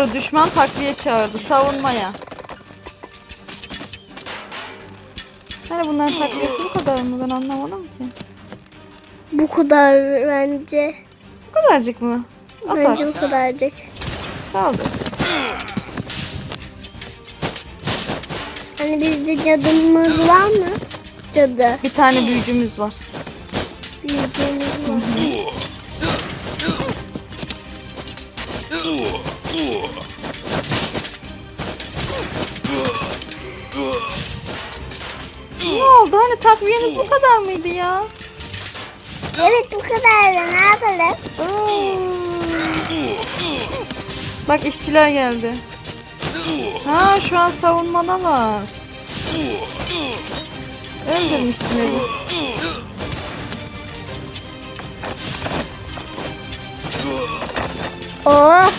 Uyarı düşman takviye çağırdı. Savunmaya. Hani bunların takviyesi bu kadar mı? Ben anlamadım ki. Bu kadar bence. Bu kadarcık mı? Bence Atar. bu kadarcık. Kaldı. Hani bizde cadımız var mı? Cadı. Bir tane büyücümüz var. Büyüdüğümüz var. Ne oldu? Hani takviyeniz bu kadar mıydı ya? Evet bu kadardı. Ne yapalım? Bak işçiler geldi. Ha şu an savunmadalar. Öldürün işçileri. Oh